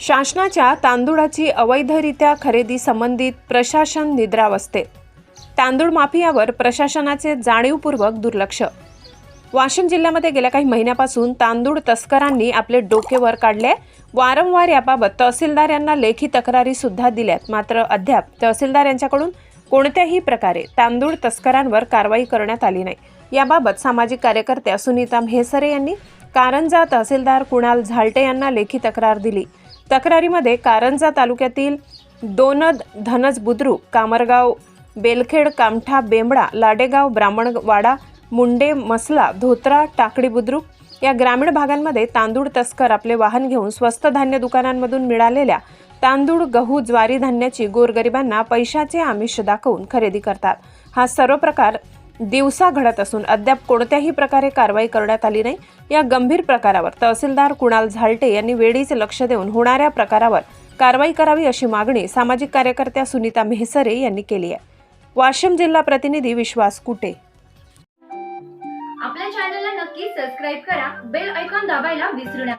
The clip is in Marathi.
शासनाच्या तांदूळाची अवैधरित्या खरेदी संबंधित प्रशासन निद्रावस्थेत तांदूळ माफियावर प्रशासनाचे जाणीवपूर्वक दुर्लक्ष. वाशिम जिल्ह्यामध्ये गेल्या काही महिन्यापासून तांदूळ तस्करांनी आपले डोके वर काढले. वारंवार याबाबत तहसीलदार यांना लेखी तक्रारी सुद्धा दिल्यात. मात्र अद्याप तहसीलदार यांच्याकडून कोणत्याही प्रकारे तांदूळ तस्करांवर कारवाई करण्यात आली नाही. याबाबत सामाजिक कार्यकर्त्या सुनीता म्हेसरे यांनी कारंजा तहसीलदार कुणाल झालटे यांना लेखी तक्रार दिली. तक्रारीमध्ये कारंजा तालुक्यातील दोनद धनज बुद्रुक कामरगाव बेलखेड कामठा बेंबडा लाडेगाव ब्राह्मणवाडा मुंडे मसला धोत्रा टाकडी बुद्रुक या ग्रामीण भागांमध्ये तांदूळ तस्कर आपले वाहन घेऊन स्वस्त धान्य दुकानांमधून मिळालेल्या तांदूळ गहू ज्वारी धान्याची गोरगरिबांना पैशाचे आमिष दाखवून खरेदी करतात. हा सर्व प्रकार दिवसा घडत असून अद्याप कोणत्याही प्रकारे कारवाई करण्यात आली नाही. या गंभीर प्रकारावर तहसीलदार कुणाल झालटे यांनी वेळीच लक्ष देऊन होणाऱ्या प्रकारावर कारवाई करावी अशी मागणी सामाजिक कार्यकर्त्या सुनीता मेहसरे यांनी केली आहे. वाशिम जिल्हा प्रतिनिधी विश्वास कुटे. आपल्या चॅनलला नक्की सबस्क्राईब करा. बेल ऐकॉन दाबायला विसरू नका.